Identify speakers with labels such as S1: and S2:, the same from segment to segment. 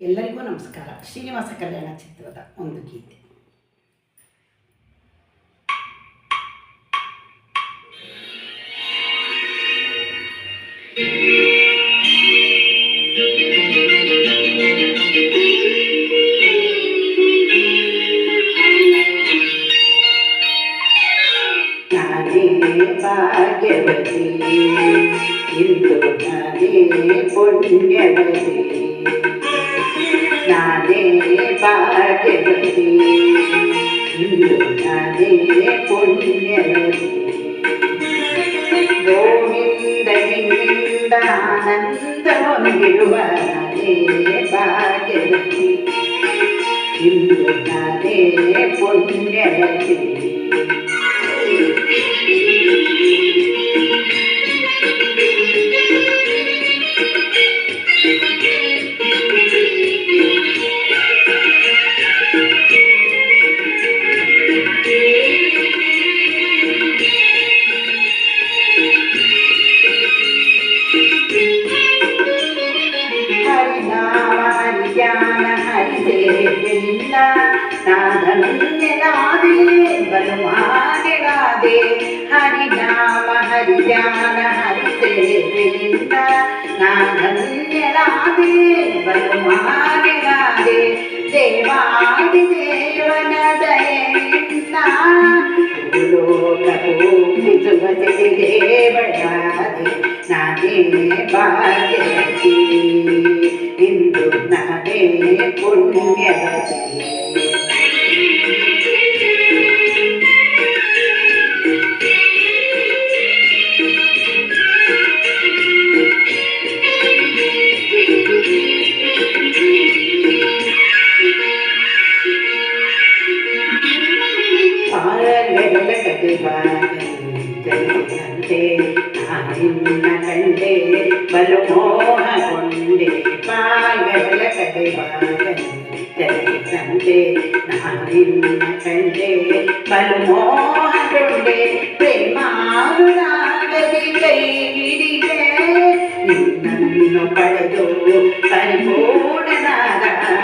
S1: ಎಲ್ಲರಿಗೂ ನಮಸ್ಕಾರ ಶ್ರೀನಿವಾಸ ಕಲ್ಯಾಣ ಚಿತ್ರದ ಒಂದು ಗೀತೆ ನಾನೇ ಭಾಗ್ಯವತಿ ಇಂದು ನಾನೇ ಪುಣ್ಯವತಿ ನಾನೇ ಭಾಗ್ಯವತಿ ಇಂದು ನಾನೇ ಪುಣ್ಯವತಿ ಗೋವಿಂದನಿಂದ ಆನಂದ ಹೊಂದಿರುವ ನಾನೇ ಭಾಗ್ಯವತಿ ಇಂದು ನಾನೇ ಪುಣ್ಯವತಿ ಹರಿನಾಮ వనమాదిరాదే హరి నామ హరి జ్ఞాన హరి సేవింద నాగన్యరాదే వనమాదిరాదే దేవాది దేవన దయింద లోకపూజి సుమతి దేవడాది నాదే భాగ్యవతి ఇందు నాదే పుణ్యవతి తెలిసినంతే నిన్న కంటే బలు మోహకుండే పాగల కదివాగం తెలిసినంతే నా నిన్న కంటే బలు మోహకుండే ప్రేమాగది నిన్నను పడదు పరిపూర్ణనాగా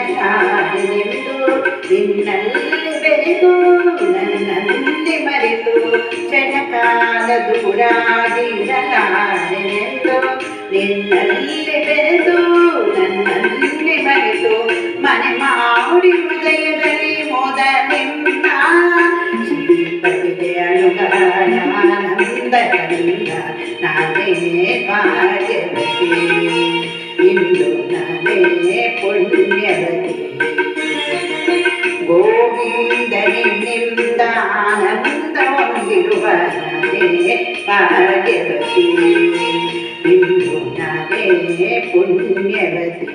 S1: ದೂರಾಡಿರಲಾರೆಂದು ನಿನ್ನಲ್ಲಿ ಬೆರೆತು ನನ್ನಲ್ಲಿ ಮರೆತು ಕ್ಷಣಕಾಲ ದೂರಾಡಿರಲಾರೆಂದು ನಿನ್ನಲ್ಲಿ ಬೆರೆತು ನನ್ನಲ್ಲಿ ಮರೆತು ಮನೆ ಮಾಡಿ ಹೃದಯದಲ್ಲಿ ಮೊದಲಿಂದ ಶ್ರೀಪತಿಗೆ ಅಳುಗಾನಂದ ಕಂದ ನಾನೇ ಭಾಗ್ಯವತಿ പുണ്യവതി ഗോവിന്ദനിന്ദാനന്ദമൊന്നിരുവനേ ഭാഗ്യവതി പുണ്യവതി